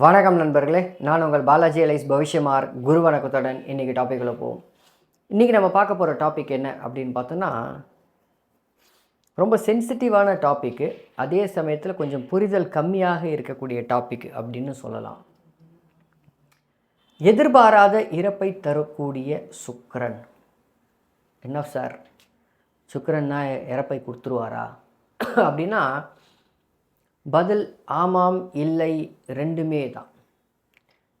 வணக்கம் நண்பர்களே நான் உங்கள் பாலாஜி அலைஸ் பவிஷ்யமார் குரு வணக்கத்துடன் இன்றைக்கி டாப்பிக்கில் போவோம். இன்றைக்கி நம்ம பார்க்க போகிற டாபிக் என்ன அப்படின்னு பார்த்தோன்னா ரொம்ப சென்சிட்டிவான டாப்பிக்கு அதே சமயத்தில் கொஞ்சம் புரிதல் கம்மியாக இருக்கக்கூடிய டாபிக் அப்படின்னு சொல்லலாம். எதிர்பாராத இறப்பை தரக்கூடிய சுக்கரன். என்ன சார்? சுக்கரன்னா இறப்பை கொடுத்துருவாரா? அப்படின்னா பதில் ஆமாம் இல்லை ரெண்டுமே தான்.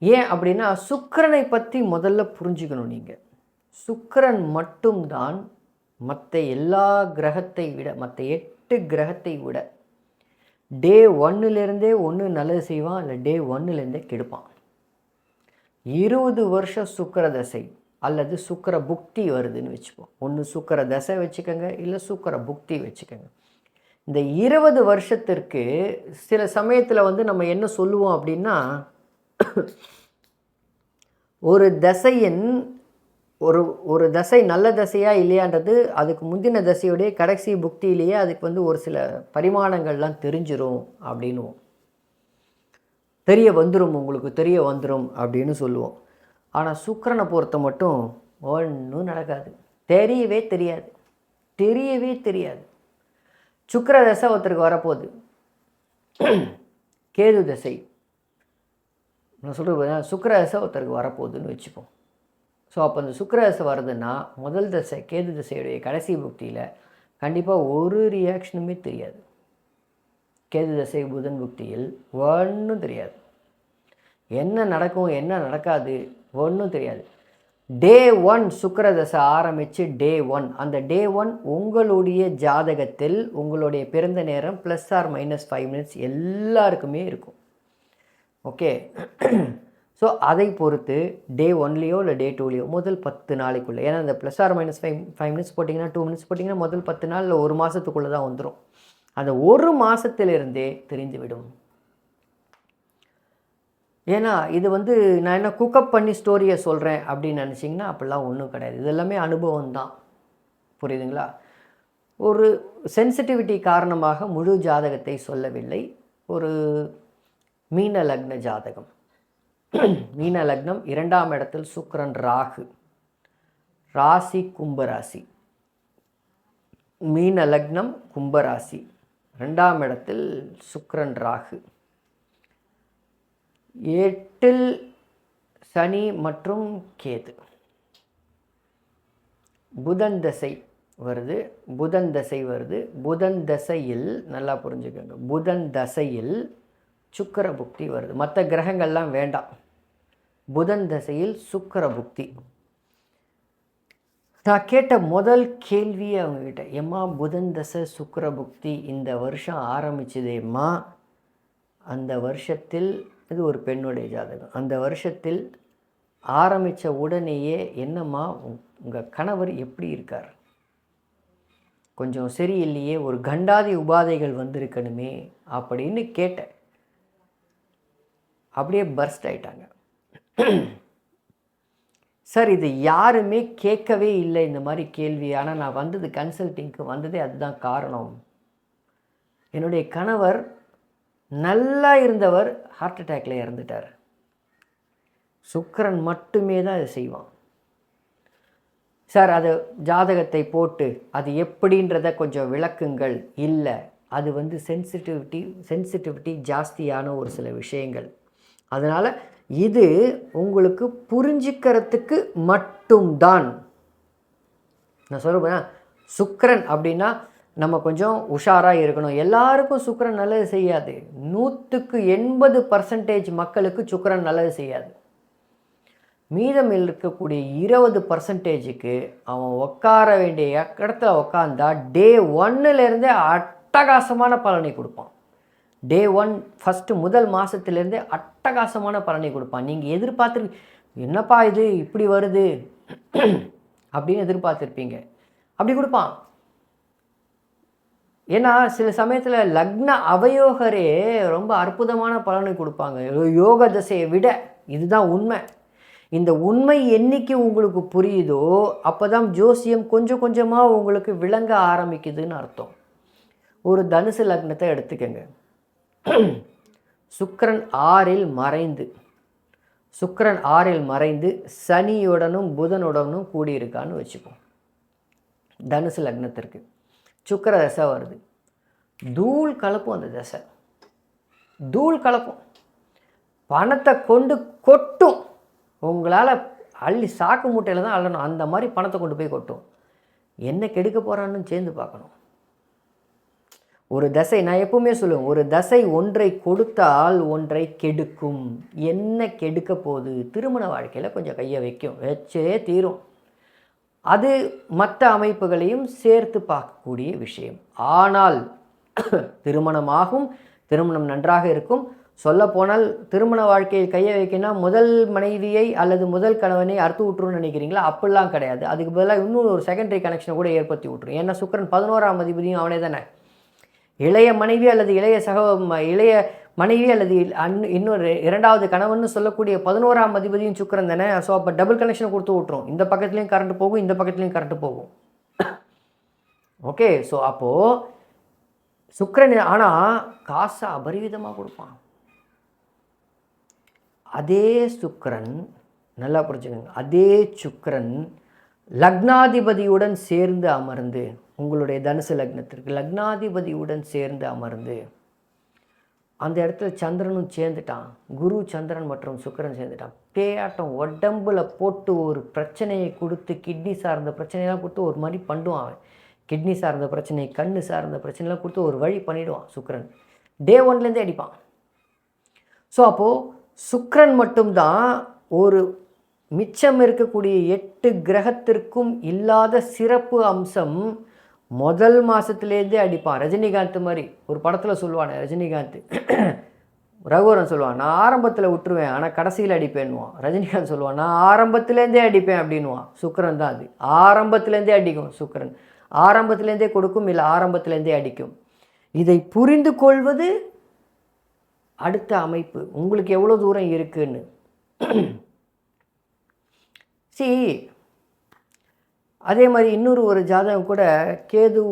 ஏன் அப்படின்னா சுக்கிரனை பற்றி முதல்ல புரிஞ்சுக்கணும் நீங்கள் சுக்கரன் மட்டும்தான் மற்ற எல்லா கிரகத்தை விட மற்ற எட்டு கிரகத்தை விட டே ஒன்னுலேருந்தே ஒன்று நல்லது செய்வான் இல்லை டே ஒன்னுலேருந்தே கெடுப்பான். இருபது வருஷம் சுக்கர தசை அல்லது சுக்கர புக்தி வருதுன்னு வச்சுப்போம் ஒன்று சுக்கர தசை வச்சுக்கோங்க இல்லை சுக்கர புக்தி வச்சுக்கோங்க. இந்த இருபது வருஷத்திற்கு சில சமயத்தில் வந்து நம்ம என்ன சொல்லுவோம் அப்படின்னா ஒரு தசையின் ஒரு ஒரு தசை நல்ல தசையா இல்லையான்றது அதுக்கு முந்தின தசையுடைய கடைசி புக்தியிலேயே அதுக்கு வந்து ஒரு சில பரிமாணங்கள்லாம் தெரிஞ்சிரும் அப்படின்னுவோம். தெரிய வந்துடும் உங்களுக்கு தெரிய வந்துடும் அப்படின்னு சொல்லுவோம். ஆனால் சுக்கரனை பொறுத்த மட்டும் ஒன்றும் நடக்காது. தெரியவே தெரியாது. தெரியவே தெரியாது. சுக்கர தசை ஒருத்தருக்கு வரப்போகுது. கேது தசை நான் சொல்கிறது சுக்கர தசை ஒருத்தருக்கு வரப்போகுதுன்னு வச்சுப்போம் ஸோ அப்போ அந்த சுக்கர தசை வருதுன்னா முதல் தசை கேது தசையுடைய கடைசி புக்தியில் கண்டிப்பாக ஒரு ரியாக்ஷனுமே தெரியாது. கேது தசை புதன் புக்தியில் ஒன்றும் தெரியாது. என்ன நடக்கும் என்ன நடக்காது ஒன்றும் தெரியாது. டே ஒன் சுக்கிர தசை ஆரம்பித்து டே ஒன் அந்த டே ஒன் உங்களுடைய ஜாதகத்தில் உங்களுடைய பிறந்த நேரம் plus or minus five minutes எல்லாருக்குமே இருக்கும். ஓகே ஸோ அதை பொறுத்து டே ஒன்லேயோ இல்லை டே டூலேயோ முதல் பத்து நாளைக்குள்ளே ஏன்னா அந்த plus or minus five five minutes போட்டிங்கன்னா டூ மினிட்ஸ் போட்டிங்கன்னா முதல் பத்து நாள் இல்லை ஒரு மாதத்துக்குள்ளே தான் வந்துடும் அந்த ஒரு மாதத்திலிருந்தே தெரிந்துவிடும். ஏன்னா இது வந்து நான் என்ன குக்கப் பண்ணி ஸ்டோரியை சொல்கிறேன் அப்படின்னு நினச்சிங்கன்னா அப்படிலாம் ஒன்றும் கிடையாது. இது எல்லாமே அனுபவம் தான் புரியுதுங்களா? ஒரு சென்சிட்டிவிட்டி காரணமாக முழு ஜாதகத்தை சொல்லவில்லை. ஒரு மீன லக்ன ஜாதகம். மீன லக்னம் இரண்டாம் இடத்தில் சுக்கரன் ராகு. ராசி கும்பராசி. மீன லக்னம் கும்பராசி. ரெண்டாம் இடத்தில் சுக்கரன் ராகு. எட்டில் சனி மற்றும் கேது. புதன் தசை வருது புதன் தசை வருது. புதன் தசையில் நல்லா புரிஞ்சுக்கோங்க புதன் தசையில் சுக்கர புக்தி வருது. மற்ற கிரகங்கள்லாம் வேண்டாம். புதன் தசையில் சுக்கர புக்தி. நான் கேட்ட முதல் கேள்வியே அவங்கக்கிட்ட எம்மா புதன் தசை சுக்கர புக்தி இந்த வருஷம் ஆரம்பிச்சதேம்மா? அந்த வருஷத்தில் இது ஒரு பெண்ணுடைய ஜாதகம். அந்த வருஷத்தில் ஆரம்பித்த உடனேயே என்னம்மா உங்கள் கணவர் எப்படி இருக்கார்? கொஞ்சம் சரியில்லையே ஒரு கண்டாதி உபாதைகள் வந்திருக்கணுமே அப்படின்னு கேட்டேன். அப்படியே பர்ஸ்ட் ஆயிட்டாங்க. சார் இது யாருமே கேட்கவே இல்லை இந்த மாதிரி கேள்வி. ஆனால் நான் வந்தது கன்சல்டிங்க்கு வந்ததே அதுதான் காரணம். என்னுடைய கணவர் நல்லா இருந்தவர் ஹார்ட் அட்டாக்ல இறந்துட்டார். சுக்கரன் மட்டுமே தான் அதை செய்வான். சார் அது ஜாதகத்தை போட்டு அது எப்படின்றத கொஞ்சம் விளக்குங்கள். இல்லை அது வந்து சென்சிட்டிவிட்டி சென்சிட்டிவிட்டி ஜாஸ்தியான ஒரு சில விஷயங்கள். அதனால் இது உங்களுக்கு புரிஞ்சுக்கிறதுக்கு மட்டும்தான். நான் சொல்லுவேன் சுக்கரன் அப்படின்னா நம்ம கொஞ்சம் உஷாராக இருக்கணும். எல்லாருக்கும் சுக்கரன் நல்லது செய்யாது. நூற்றுக்கு எண்பது பர்சன்டேஜ் மக்களுக்கு சுக்கரன் நல்லது செய்யாது. மீதம் இருக்கக்கூடிய இருபது பர்சன்டேஜுக்கு அவன் உட்கார வேண்டிய இடத்துல உட்காந்தா டே ஒன்னுலேருந்தே அட்டகாசமான பலனை கொடுப்பான். டே ஒன் ஃபஸ்ட்டு முதல் மாதத்துலேருந்தே அட்டகாசமான பலனை கொடுப்பான். நீங்கள் எதிர்பார்த்து என்னப்பா இது இப்படி வருது? அப்படின்னு எதிர்பார்த்துருப்பீங்க. அப்படி கொடுப்பான். ஏன்னா சில சமயத்தில் லக்ன அவயோகரே ரொம்ப அற்புதமான பலனை கொடுப்பாங்க. யோக தசையை விட இதுதான் உண்மை. இந்த உண்மை என்னைக்கு உங்களுக்கு புரியுதோ அப்போ தான் ஜோசியம் கொஞ்சம் கொஞ்சமாக உங்களுக்கு விளங்க ஆரம்பிக்குதுன்னு அர்த்தம். ஒரு தனுசு லக்னத்தை எடுத்துக்கங்க. சுக்கரன் ஆறில் மறைந்து சுக்கரன் ஆறில் மறைந்து சனியுடனும் புதனுடனும் கூடியிருக்கான்னு வச்சுப்போம் தனுசு லக்னத்திற்கு. சுக்கர தசை வருது. தூள் கலப்பும் அந்த தசை. தூள் கலப்பும். பணத்தை கொண்டு கொட்டும். உங்களால் அள்ளி சாக்கு மூட்டையில் தான் அள்ளணும். அந்த மாதிரி பணத்தை கொண்டு போய் கொட்டும். என்ன கெடுக்க போகிறான்னு சேர்ந்து பார்க்கணும். ஒரு தசை நான் எப்பவுமே சொல்லுவேன் ஒரு தசை ஒன்றை கொடுத்தால் ஒன்றை கெடுக்கும். என்ன கெடுக்க போகுது? திருமண வாழ்க்கையில் கொஞ்சம் கையை வைக்கும். வச்சே தீரும். அது மற்ற அமைப்புகளையும் சேர்த்து பார்க்கக்கூடிய விஷயம். ஆனால் திருமணமாகும் திருமணம் நன்றாக இருக்கும். சொல்லப்போனால் திருமண வாழ்க்கையில் கையை வைக்கணும்னா முதல் மனைவியை அல்லது முதல் கணவனை அறுத்து விட்டுருன்னு நினைக்கிறீங்களா? அப்படிலாம் கிடையாது. அதுக்கு பதிலாக இன்னொரு ஒரு செகண்டரி கனெக்ஷனை கூட ஏற்படுத்தி விட்டுரும் ஏன்னா சுக்கரன் பதினோராம் அதிபதியும் அவனே தானே. இளைய மனைவி அல்லது இளைய சக ம- இளைய மனைவி அல்லது அன்- இன்னொரு இரண்டாவது கணவன் சொல்லக்கூடிய பதினோராம் அதிபதியும் சுக்கரன் தானே? ஸோ அப்போ டபுள் கனெக்ஷன் கொடுத்து விட்ரும் இந்த பக்கத்துலேயும் கரண்ட் போகும் இந்த பக்கத்துலேயும் கரண்ட் போகும். ஓகே ஸோ அப்போது சுக்கரன் ஆனால் காசை அபரிவிதமாக கொடுப்பான். அதே சுக்கரன் நல்லா புரிஞ்சுக்கோங்க. அதே சுக்கரன் லக்னாதிபதியுடன் சேர்ந்து அமர்ந்து உங்களுடைய தனுசு லக்னத்திற்கு லக்னாதிபதியுடன் சேர்ந்து அமர்ந்து அந்த இடத்துல சந்திரனும் சேர்ந்துட்டான். குரு சந்திரன் மற்றும் சுக்கிரன் சேர்ந்துட்டான். பேயாட்டம் உடம்புல போட்டு ஒரு பிரச்சனையை கொடுத்து கிட்னி சார்ந்த பிரச்சனையெல்லாம் கொடுத்து ஒரு மாதிரி பண்ணுவான் அவன். கிட்னி சார்ந்த பிரச்சனை கண் சார்ந்த பிரச்சனைலாம் கொடுத்து ஒரு வழி பண்ணிவிடுவான் சுக்கிரன். டே ஒன்லேருந்தே அடிப்பான். ஸோ அப்போது சுக்கிரன் மட்டும்தான் ஒரு மிச்சம் இருக்கக்கூடிய எட்டு கிரகத்திற்கும் இல்லாத சிறப்பு அம்சம் முதல் மாதத்துலேருந்தே அடிப்பான். ரஜினிகாந்த் மாதிரி. ஒரு படத்தில் சொல்லுவானே ரஜினிகாந்த். ரகுவரன் சொல்லுவான் நான் ஆரம்பத்தில் விட்டுருவேன் ஆனால் கடைசியில் அடிப்பேன்னுவான். ரஜினிகாந்த் சொல்லுவான் நான் ஆரம்பத்துலேருந்தே அடிப்பேன் அப்படின்னுவான். சுக்கிரன் தான் அது. ஆரம்பத்துலேருந்தே அடிக்கும் சுக்கரன். ஆரம்பத்துலேருந்தே கொடுக்கும் இல்லை ஆரம்பத்துலேருந்தே அடிக்கும். இதை புரிந்து கொள்வது அடுத்த அமைப்பு. உங்களுக்கு எவ்வளோ தூரம் இருக்குன்னு. சி அதே மாதிரி இன்னொரு ஒரு ஜாதகம் கூட கேது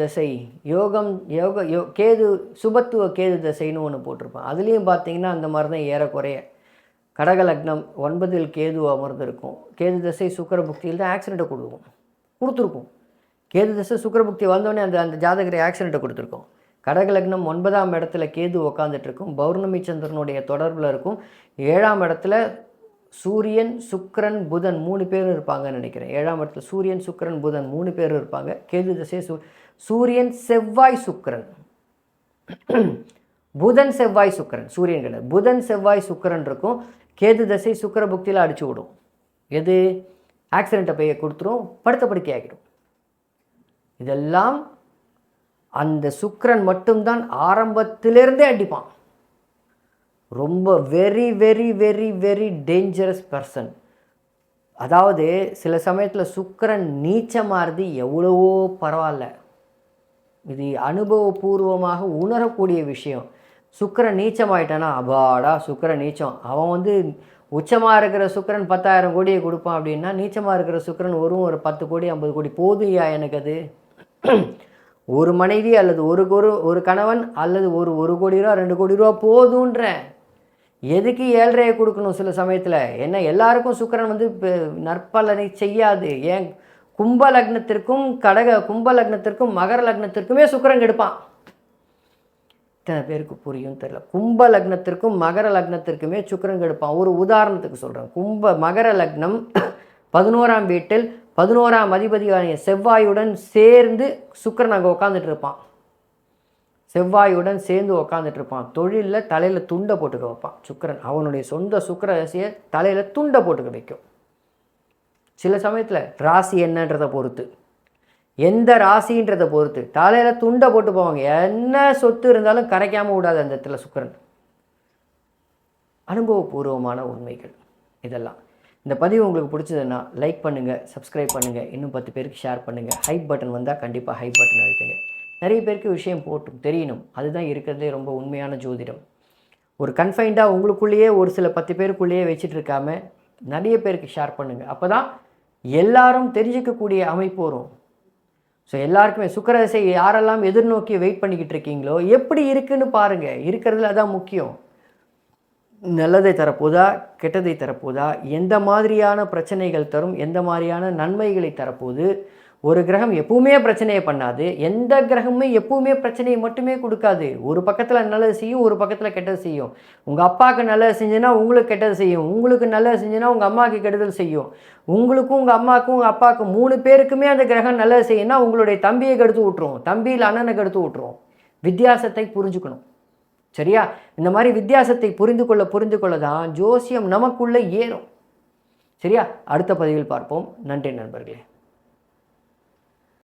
தசை யோகம் யோக யோ கேது சுபத்துவ கேது தசைன்னு ஒன்று போட்டிருப்பான். அதுலேயும் பார்த்தீங்கன்னா அந்த மாதிரி தான் ஏறக்குறைய. கடக லக்னம் ஒன்பதில் கேது அமர்ந்திருக்கும். கேது தசை சுக்கர புக்தியில் தான் ஆக்சிடெண்ட்டை கொடுக்கும். கொடுத்துருக்கும். கேது தசை சுக்கர புக்தி வந்தோடனே அந்த அந்த ஜாதகரை ஆக்சிடெண்ட்டை கொடுத்துருக்கோம். கடக லக்னம் ஒன்பதாம் இடத்துல கேது உக்காந்துட்டு இருக்கும். பௌர்ணமி சந்திரனுடைய தொடர்பில் இருக்கும். ஏழாம் இடத்துல சூரியன் சுக்ரன் புதன் மூணு பேரும் இருப்பாங்கன்னு நினைக்கிறேன். ஏழாம் இடத்துல சூரியன் சுக்கிரன் புதன் மூணு பேரும் இருப்பாங்க. கேது திசை சூ சூரியன் செவ்வாய் சுக்ரன் புதன் செவ்வாய் சுக்கிரன். சூரியன் கிடையாது புதன் செவ்வாய் சுக்கரன் இருக்கும். கேது தசை சுக்கிர புக்தியில் அடிச்சு விடும். எது? ஆக்சிடெண்ட்டை போய் கொடுத்துரும். படுத்த படுக்கை ஆகிடும். இதெல்லாம் அந்த சுக்கிரன் மட்டும்தான் ஆரம்பத்திலிருந்தே அடிப்பான். ரொம்ப very very very very dangerous person அதாவது சில சமயத்தில் சுக்கரன் நீச்சமாகிறது எவ்வளவோ பரவாயில்ல இது அனுபவபூர்வமாக உணரக்கூடிய விஷயம். சுக்கிரன் நீச்சமாயிட்டானா? அபாடா சுக்கரன் நீச்சம். அவன் வந்து உச்சமாக இருக்கிற சுக்கிரன் பத்தாயிரம் கோடியை கொடுப்பான் அப்படின்னா நீச்சமாக இருக்கிற சுக்கிரன் ஒரு ஒரு பத்து கோடி ஐம்பது கோடி. போதுயா எனக்கு அது? ஒரு மனைவி அல்லது ஒரு ஒரு ஒரு கணவன் அல்லது ஒரு ஒரு கோடி ரூபா ரெண்டு கோடி ரூபா போதுன்றேன் எதுக்கு ஏழ்றையை கொடுக்கணும் சில சமயத்தில்? என்ன எல்லாருக்கும் சுக்கரன் வந்து நற்பலனை செய்யாது. ஏன் கும்ப லக்னத்திற்கும் கடக கும்ப லக்னத்திற்கும் மகர லக்னத்திற்குமே சுக்கரன் கெடுப்பான் இத்தனை பேருக்கு புரியும் தெரியல. கும்ப லக்னத்திற்கும் மகர லக்னத்திற்குமே சுக்கரன் கெடுப்பான் ஒரு உதாரணத்துக்கு சொல்கிறேன் கும்ப மகர லக்னம் பதினோராம் வீட்டில் பதினோராம் அதிபதியான செவ்வாயுடன் சேர்ந்து சுக்கரன் அங்கே உட்காந்துட்டு இருப்பான். செவ்வாயுடன் சேர்ந்து உக்காந்துட்டு இருப்பான் தொழிலில் தலையில் துண்டை போட்டுக்க வைப்பான். சுக்கரன் அவனுடைய சொந்த சுக்கிர ராசியை தலையில் துண்டை போட்டுக்க வைக்கும். சில சமயத்தில் ராசி என்னன்றதை பொறுத்து எந்த ராசின்றதை பொறுத்து தலையில் துண்டை போட்டு போவாங்க. என்ன சொத்து இருந்தாலும் கரைக்காமல் விடாது அந்த இடத்துல சுக்கரன். அனுபவபூர்வமான உண்மைகள் இதெல்லாம். இந்த பதிவு உங்களுக்கு பிடிச்சதுன்னா லைக் பண்ணுங்கள் சப்ஸ்கிரைப் பண்ணுங்கள் இன்னும் பத்து பேருக்கு ஷேர் பண்ணுங்கள் ஹைப் பட்டன் வந்தால் கண்டிப்பாக ஹைப் பட்டன் அழுத்துங்க. நிறைய பேருக்கு விஷயம் போட்டும் தெரியணும். அதுதான் இருக்கிறதுலே ரொம்ப உண்மையான ஜோதிடம். ஒரு கன்ஃபைண்டாக உங்களுக்குள்ளேயே ஒரு சில பத்து பேருக்குள்ளேயே வச்சுட்டு இருக்காம நிறைய பேருக்கு ஷேர் பண்ணுங்கள் அப்போ தான் எல்லாரும் தெரிஞ்சிக்கக்கூடிய அமைப்பு வரும். ஸோ எல்லாருக்குமே சுக்கரதசை யாரெல்லாம் எதிர்நோக்கி வெயிட் பண்ணிக்கிட்டு இருக்கீங்களோ எப்படி இருக்குன்னு பாருங்கள் இருக்கிறதுல அதான் முக்கியம். நல்லதை தரப்போதா கெட்டதை தரப்போதா எந்த மாதிரியான பிரச்சனைகள் தரும் எந்த மாதிரியான நன்மைகளை தரப்போது ஒரு கிரகம் எப்பவுமே பிரச்சனையை பண்ணாது. எந்த கிரகமுமே எப்பவுமே பிரச்சனையை மட்டுமே கொடுக்காது. ஒரு பக்கத்தில் நல்லது செய்யும் ஒரு பக்கத்தில் கெட்டது செய்யும். உங்கள் அப்பாவுக்கு நல்லது செஞ்சுன்னா உங்களுக்கு கெட்டது செய்யும். உங்களுக்கு நல்லது செஞ்சுன்னா உங்கள் அம்மாவுக்கு கெடுதல் செய்யும். உங்களுக்கும் உங்கள் அம்மாவுக்கும் உங்கள் அப்பாவுக்கும் மூணு பேருக்குமே அந்த கிரகம் நல்லது செய்யும்னா உங்களுடைய தம்பியை கெடுத்து விட்ருவோம் தம்பியில் அண்ணனை கெடுத்து விட்ருவோம் வித்தியாசத்தை புரிஞ்சுக்கணும். சரியா? இந்த மாதிரி வித்தியாசத்தை புரிந்து கொள்ள புரிந்து கொள்ள தான் ஜோசியம் நமக்குள்ளே ஏறும். சரியா? அடுத்த பதிவில் பார்ப்போம். நன்றி நண்பர்களே.